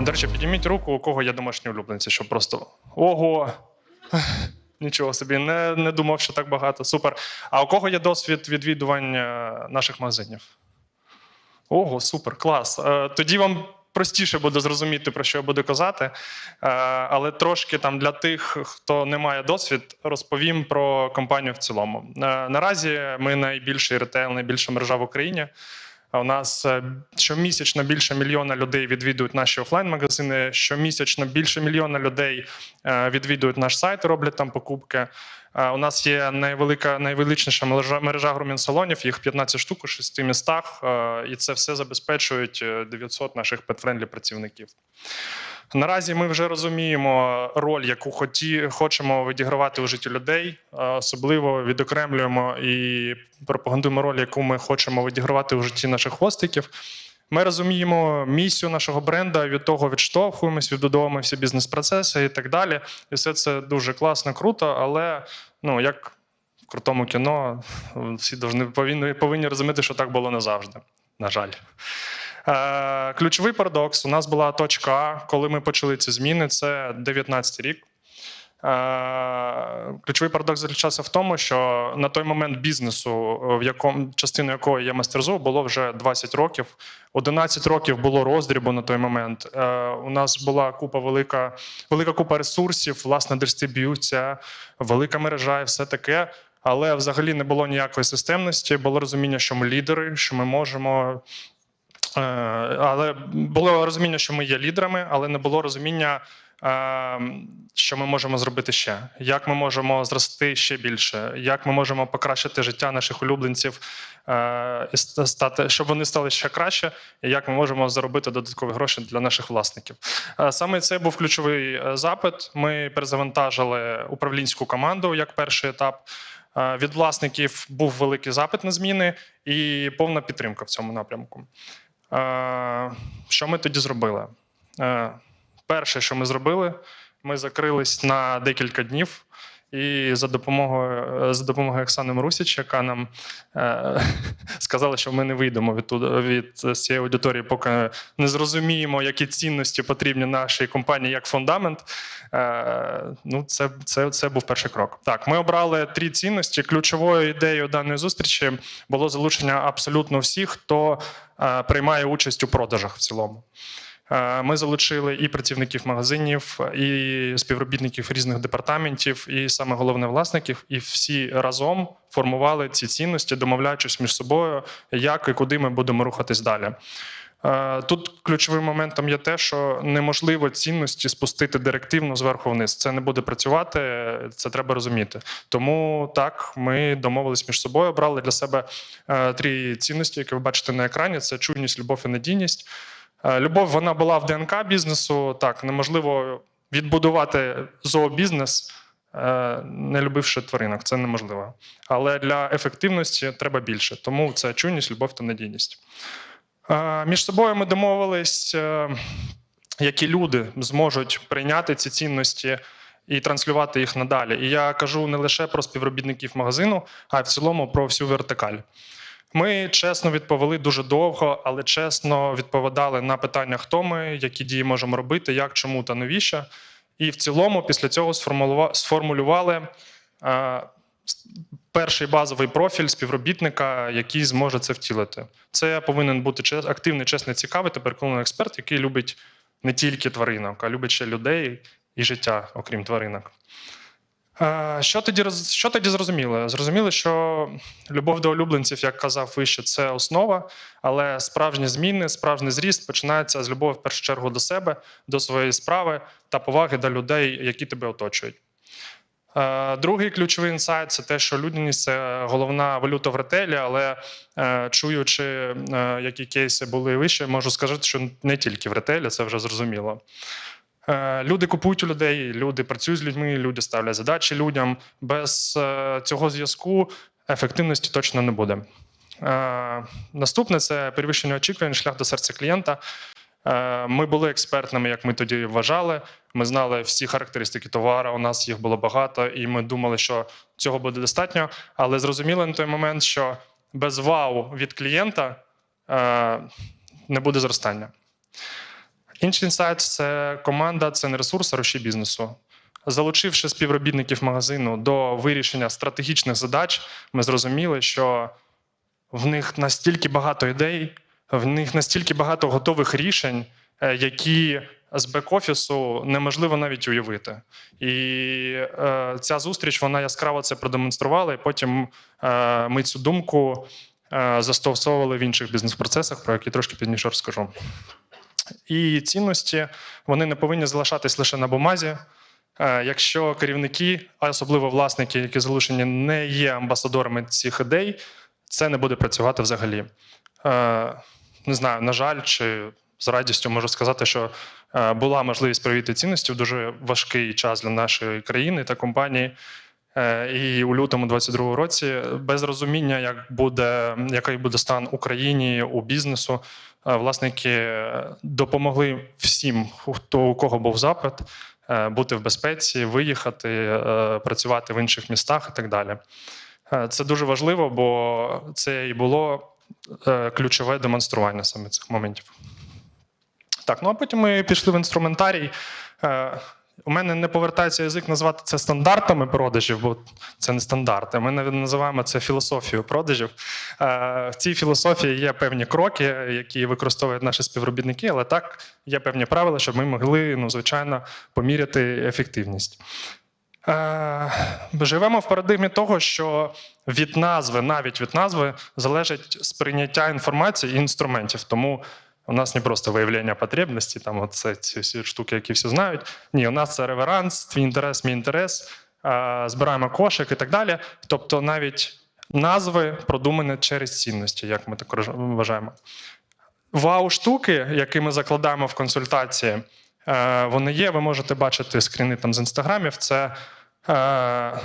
До речі, підніміть руку, у кого є домашні улюбленці, щоб просто. Ого! Нічого собі, не, не думав, що так багато. Супер. А у кого є досвід відвідування наших магазинів? Ого, супер, клас. Е, Тоді вам простіше буде зрозуміти, про що я буду казати. Е, Але трошки там для тих, хто не має досвід, розповім про компанію в цілому. Е, Наразі ми найбільший ретейл, найбільша мережа в Україні. У нас е, щомісячно більше мільйона людей відвідують наші офлайн-магазини. Щомісячно більше мільйона людей е, відвідують наш сайт, роблять там покупки. Е, У нас є найвелика, найвеличніша мережа, мережа грумін-салонів, їх 15 штук у шести містах, і це все забезпечують е, 900 наших петфрендлі працівників. Наразі ми вже розуміємо роль, яку хоті, хочемо відігравати у житті людей. Е, Особливо відокремлюємо і пропагандуємо роль, яку ми хочемо відігравати у житті наших хвостиків. Ми розуміємо місію нашого бренда, від того відштовхуємось, відбудовуємо всі бізнес-процеси і так далі. І все це дуже класно, круто, але ну як в крутому кіно, всі повинні, повинні, розуміти, що так було не завжди. На жаль. Е, ключовий парадокс. У нас була точка, коли ми почали ці зміни, це 19 рік. Е, Ключовий парадокс заключався в тому, що на той момент бізнесу, в якому частиною якої є мастерзу, було вже 20 років. 11 років було роздрібу на той момент. Е, У нас була купа велика, велика купа ресурсів, власна дистриб'юція, велика мережа і все таке. Але взагалі не було ніякої системності. Було розуміння, що ми лідери, що ми можемо Але було розуміння, що ми є лідерами, але не було розуміння, е, що ми можемо зробити ще, як ми можемо зрости ще більше, як ми можемо покращити життя наших улюбленців, е, і стати, щоб вони стали ще краще, і як ми можемо заробити додаткові гроші для наших власників. Е, Саме це був ключовий е, запит. Ми перезавантажили управлінську команду як перший етап. Е, Від власників був великий запит на зміни і повна підтримка в цьому напрямку. Е, Що ми тоді зробили? Е, Перше, що ми зробили, ми закрились на декілька днів. І за допомогою е, за допомогою Оксани Марусіч, яка нам е, сказала, що ми не вийдемо від, від цієї аудиторії, поки не зрозуміємо, які цінності потрібні нашій компанії як фундамент. Е, ну, це, це, це був перший крок. Так, ми обрали три цінності. Ключовою ідеєю даної зустрічі було залучення абсолютно всіх, хто е, приймає участь у продажах в цілому. Е, Ми залучили і працівників магазинів, і співробітників різних департаментів, і саме головне власників, і всі разом формували ці цінності, домовляючись між собою, як і куди ми будемо рухатись далі. Е, Тут ключовим моментом є те, що неможливо цінності спустити директивно зверху вниз. Це не буде працювати, це треба розуміти. Тому так, ми домовились між собою, обрали для себе е, три цінності, які ви бачите на екрані: це чуйність, любов і надійність. Е, Любов вона була в ДНК бізнесу. Так, неможливо відбудувати зообізнес, е, не любивши тваринок. Це неможливо. Але для ефективності треба більше. Тому це чуйність, любов та надійність. Е, Між собою ми домовились, які люди зможуть прийняти ці цінності і транслювати їх надалі. І я кажу не лише про співробітників магазину, а й в цілому про всю вертикаль. Ми чесно відповіли дуже довго, але чесно відповідали на питання, хто ми, які дії можемо робити, як, чому та навіщо. І в цілому, після цього сформулюва- сформулювали е, перший базовий профіль співробітника, який зможе це втілити. Це повинен бути активний, чесний, цікавий та переконаний експерт, який любить не тільки тваринок, а любить ще людей і життя, окрім тваринок. Е, Що тоді, що тоді зрозуміло? Зрозуміло, що любов до улюбленців, як казав вище, це основа, але справжні зміни, справжній зріст починається з любові в першу чергу до себе, до своєї справи та поваги до людей, які тебе оточують. Е, Другий ключовий інсайт це те, що людяність це головна валюта в ретелі, але е, чуючи, які кейси були вище, можу сказати, що не тільки в ретелі, це вже зрозуміло. Е, Люди купують у людей, люди працюють з людьми, люди ставлять задачі людям. Без е, цього зв'язку ефективності точно не буде. Е, Наступне це перевищення очікувань, шлях до серця клієнта. Ми були експертними, як ми тоді вважали. Ми знали всі характеристики товару, у нас їх було багато, і ми думали, що цього буде достатньо. Але зрозуміли на той момент, що без вау від клієнта не буде зростання. Інший інсайт це команда, це не ресурс, а рушій бізнесу. Залучивши співробітників магазину до вирішення стратегічних задач, ми зрозуміли, що в них настільки багато ідей, в них настільки багато готових рішень, е, які з бек-офісу неможливо навіть уявити. І е, ця зустріч вона яскраво це продемонструвала, і потім е, ми цю думку е, застосовували в інших бізнес-процесах, про які трошки пізніше розкажу. І цінності вони не повинні залишатись лише на бумазі. Е, Якщо керівники, а особливо власники, які залучені, не є амбасадорами цих ідей, це не буде працювати взагалі. Е, Не знаю, на жаль, чи з радістю можу сказати, що е, була можливість перевірити цінності в дуже важкий час для нашої країни та компанії. І у лютому 22 році, без розуміння, як буде, який буде стан Україні у бізнесу, власники допомогли всім, хто у кого був запит, е, бути в безпеці, виїхати, е, працювати в інших містах і так далі. Е, Це дуже важливо, бо це і було е, ключове демонстрування саме цих моментів. Так, ну а потім ми пішли в інструментарій. У мене не повертається язик назвати це стандартами продажів, бо це не стандарти. Ми називаємо це філософією продажів. Е, В цій філософії є певні кроки, які використовують наші співробітники, але так є певні правила, щоб ми могли, ну, звичайно, поміряти ефективність. Е, Живемо в парадигмі того, що від назви, навіть від назви, залежить сприйняття інформації і інструментів. Тому у нас не просто виявлення потребності, там оце ці всі штуки, які всі знають. Ні, у нас це реверанс, твій інтерес, мій інтерес, збираємо кошик і так далі. Тобто навіть назви продумані через цінності, як ми так вважаємо. Вау-штуки, які ми закладаємо в консультації, е, вони є. Ви можете бачити скріни там з інстаграмів. Це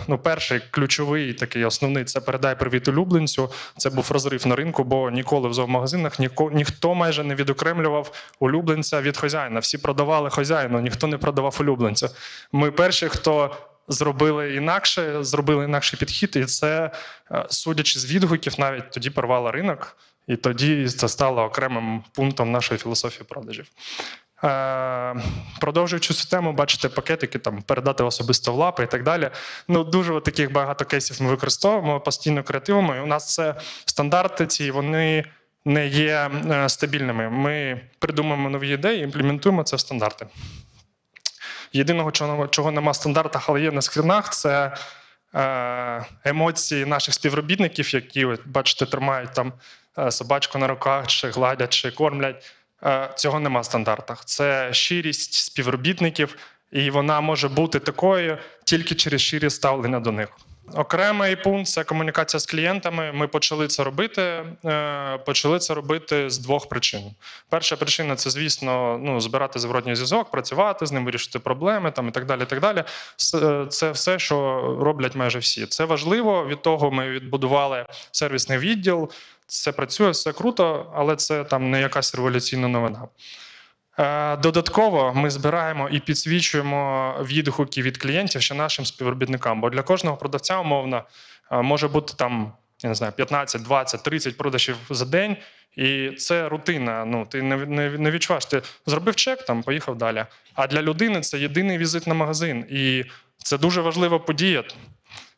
ну, перший ключовий такий основний це передай привіт улюбленцю. Це був розрив на ринку, бо ніколи в зоомагазинах ніко, ніхто майже не відокремлював улюбленця від хазяїна. Всі продавали хазяїну, ніхто не продавав улюбленця. Ми перші, хто. Зробили інакше, зробили інакший підхід, і це, е, судячи з відгуків, навіть тоді порвало ринок, і тоді це стало окремим пунктом нашої філософії продажів. Е, Продовжуючи цю тему, бачите пакетики, там передати особисто в лапи і так далі. Ну, дуже таких багато кейсів ми використовуємо, постійно креативимо. І у нас це стандарти ці, вони не є е, стабільними. Ми придумуємо нові ідеї, імплементуємо це в стандарти. Єдиного, чого, чого нема в стандартах, але є на скрінах, це е, емоції наших співробітників, які, бачите, тримають там собачку на руках, чи гладять, чи кормлять. Е, Цього нема в стандартах. Це щирість співробітників, і вона може бути такою тільки через щирі ставлення до них. Окремий пункт це комунікація з клієнтами. Ми почали це робити. е, Почали це робити з двох причин. Перша причина це, звісно, ну, збирати зворотній зв'язок, працювати з ним, вирішити проблеми там, і так далі. Так далі. Е, Це все, що роблять майже всі. Це важливо. Від того ми відбудували сервісний відділ. Це працює, все круто, але це там не якась революційна новина. Е, Додатково ми збираємо і підсвічуємо відгуки від клієнтів ще нашим співробітникам. Бо для кожного продавця умовно е, може бути там я не знаю, 15, 20, 30 продажів за день, і це рутина. Ну ти не, не, не відчуваєш. Ти зробив чек, там поїхав далі. А для людини це єдиний візит на магазин, і це дуже важлива подія.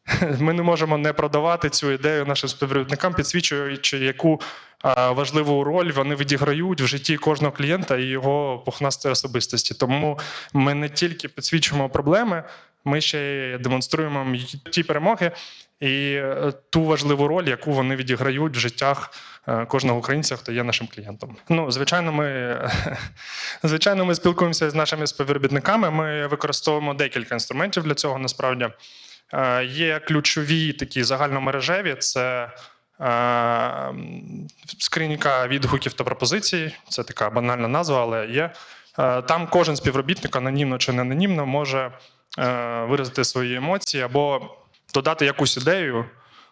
Ми не можемо не продавати цю ідею нашим співробітникам, підсвічуючи, яку важливу роль вони відіграють в житті кожного клієнта і його пухнастої особистості. Тому ми не тільки підсвічуємо проблеми, ми ще й демонструємо ті перемоги і е, ту важливу роль, яку вони відіграють в життях е, кожного українця, хто є нашим клієнтом. Ну, звичайно, ми звичайно, ми спілкуємося з нашими співробітниками. Ми використовуємо декілька інструментів для цього. Насправді є ключові такі загальномережеві. Це е, скринька відгуків та пропозицій. Це така банальна назва, але є. Е, Там кожен співробітник, анонімно чи не анонімно, може е, виразити свої емоції або додати якусь ідею,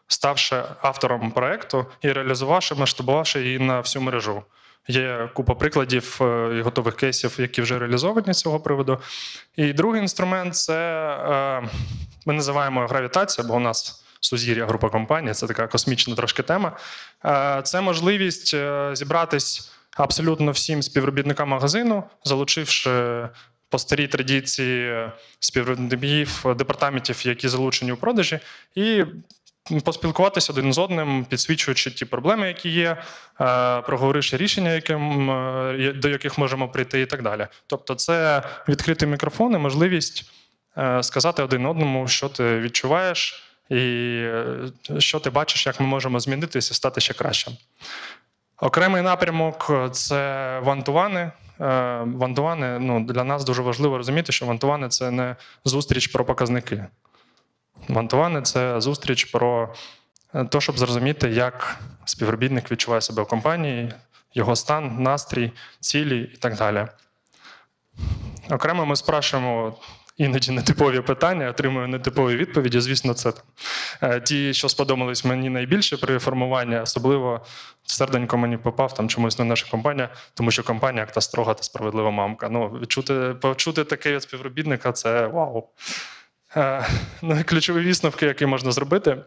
ставши автором проекту і реалізувавши, масштабувавши її на всю мережу. Є купа прикладів е, і готових кейсів, які вже реалізовані з цього приводу. І другий інструмент це е, ми називаємо гравітація, бо у нас сузір'я група компаній, це така космічна трошки тема. Е, Це можливість е, зібратись абсолютно всім співробітникам магазину, залучивши по старій традиції співробітників департаментів, які залучені у продажі, і поспілкуватися один з одним, підсвічуючи ті проблеми, які є, е, проговоривши рішення, яким, до яких можемо прийти, і так далі. Тобто, це відкритий мікрофон і можливість сказати один одному, що ти відчуваєш, і е, що ти бачиш, як ми можемо змінитися і стати ще кращим. Окремий напрямок це вантувани. Вантувани ну, для нас дуже важливо розуміти, що вантувани це не зустріч про показники. Вантувани це зустріч про те, щоб зрозуміти, як співробітник відчуває себе в компанії, його стан, настрій, цілі і так далі. Окремо ми спрашуємо іноді нетипові питання, отримую нетипові відповіді. Звісно, це е, ті, що сподобались мені найбільше при формуванні, особливо серденько мені попав там чомусь не наша компанія, тому що компанія як та строга та справедлива мамка. Ну, відчути, почути таке від співробітника це вау. Е, Ну, ключові висновки, які можна зробити.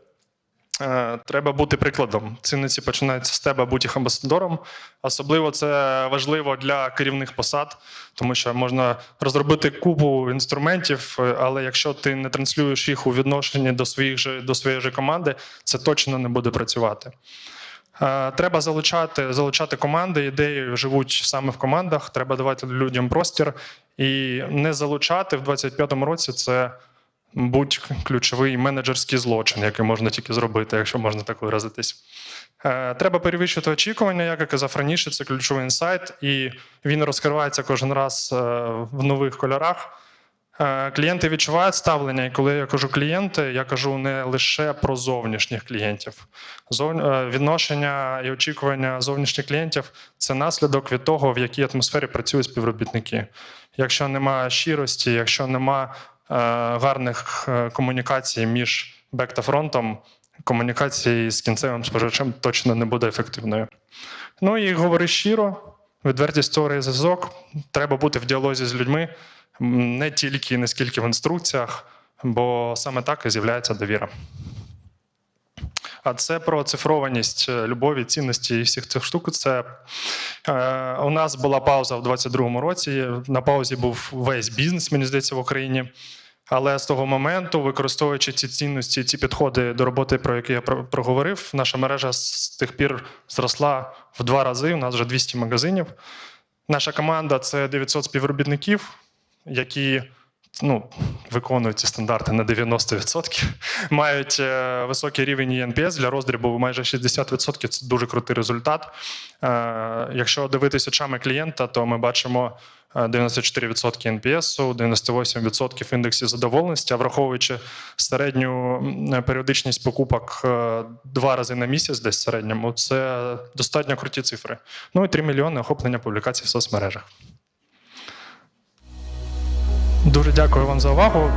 Е, Треба бути прикладом. Цінниці починаються з тебе, будь їх амбасадором. Особливо це важливо для керівних посад, тому що можна розробити купу інструментів, е, але якщо ти не транслюєш їх у відношенні до своїх же до своєї ж команди, це точно не буде працювати. Е, Треба залучати, залучати команди. Ідеї живуть саме в командах. Треба давати людям простір і не залучати в 25-му році. Це будь ключовий менеджерський злочин, який можна тільки зробити, якщо можна так виразитись. Е, Треба перевищити очікування, як я казав раніше, це ключовий інсайт, і він розкривається кожен раз е, в нових кольорах. Е, Клієнти відчувають ставлення, і коли я кажу клієнти, я кажу не лише про зовнішніх клієнтів. Відношення і очікування зовнішніх клієнтів це наслідок від того, в якій атмосфері працюють співробітники. Якщо немає щирості, якщо немає гарних е, комунікацій між бек та фронтом, комунікації з кінцевим споживачем точно не буде ефективною. Ну і говори щиро, відвертість цього зв'язок. Треба бути в діалозі з людьми не тільки не скільки в інструкціях, бо саме так і з'являється довіра. А це про цифрованість е, любові, цінності і всіх цих штук. Це е, у нас була пауза в 22-му році. На паузі був весь бізнес, мені здається, в Україні. Але з того моменту, використовуючи ці цінності, ці підходи до роботи, про які я про- проговорив, наша мережа з тих пір зросла в два рази. У нас вже 200 магазинів. Наша команда це 900 співробітників, які ну, виконують ці стандарти на 90%, мають е, високий рівень ENPS для роздрібу майже 60%. Це дуже крутий результат. Е, Якщо дивитися очами клієнта, то ми бачимо е, 94% NPS, 98% індексів задоволеності, а враховуючи середню періодичність покупок е, два рази на місяць, десь в середньому, це достатньо круті цифри. Ну і 3 мільйони охоплення публікацій в соцмережах. Дуже дякую вам за увагу.